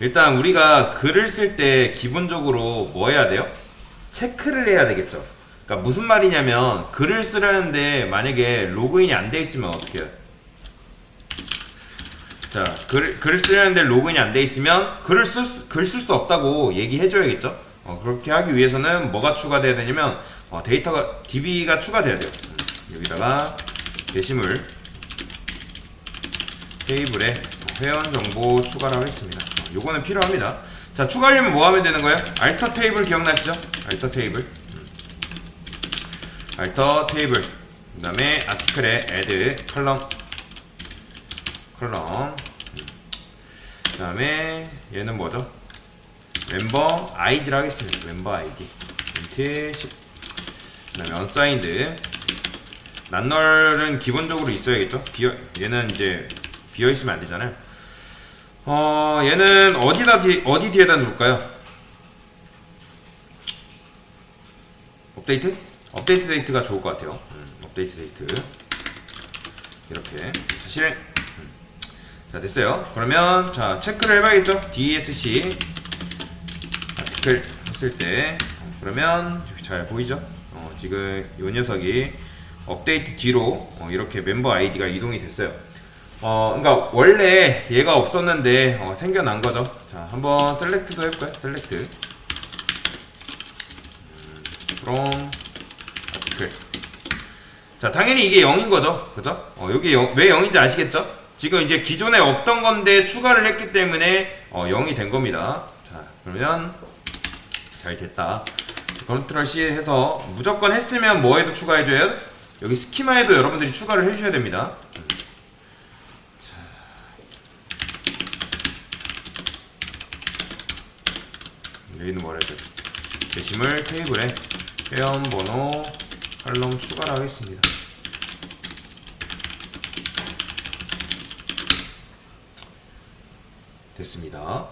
일단 우리가 글을 쓸 때 기본적으로 뭐 해야 돼요? 체크를 해야 되겠죠. 그러니까 무슨 말이냐면 글을 쓰려는데 만약에 로그인이 안 돼 있으면 어떻게 해요? 자, 글, 글을 쓰려는데 로그인이 안 돼 있으면 글을 쓸, 수- 글쓸수 없다고 얘기해 줘야겠죠? 어, 그렇게 하기 위해서는 뭐가 추가돼야 되냐면 어, 데이터가 DB가 추가돼야 돼요. 음, 여기다가 게시물 테이블에 회원 정보 추가를 하겠습니다. 어, 요거는 필요합니다. 자, 추가하려면 뭐 하면 되는 거예요? 알터 테이블 기억나시죠? 알터 테이블. 음. 알터 테이블. 그 다음에 아티클에 add 컬럼. 컬럼. 그 다음에 얘는 뭐죠? 멤버 아이디를 하겠습니다. 멤버 아이디. 인트 10. 그 다음에 unsigned. 난널은 기본적으로 있어야겠죠? 비어, 얘는 이제 비어 있으면 안 되잖아요. 어, 얘는 어디다 뒤, 어디 뒤에다 놓을까요? 업데이트? 업데이트 데이트가 좋을 것 같아요. 음, 업데이트 데이트. 이렇게. 자, 실행. 음. 자, 됐어요. 그러면, 자, 체크를 해봐야겠죠? DSC. 아티클 했을 때. 어, 그러면, 잘 보이죠? 어, 지금 이 녀석이 업데이트 뒤로 어, 이렇게 멤버 아이디가 이동이 됐어요. 어, 그러니까 원래 얘가 없었는데 어, 생겨난 거죠. 자, 한번 셀렉트도 해볼까요? 셀렉트. from article. 자, 당연히 이게 0인 거죠. 그죠? 어, 여기 영- 왜 0인지 아시겠죠? 지금 이제 기존에 없던 건데 추가를 했기 때문에 어, 0이 된 겁니다. 자, 그러면 잘 됐다. 컨트롤 C 해서 무조건 했으면 뭐에도 추가해줘요? 여기 스키마에도 여러분들이 추가를 해주셔야 됩니다. 여기는 뭐라 해야 돼? 게시물 테이블에 회원 번호 칼럼 추가를 하겠습니다. 됐습니다.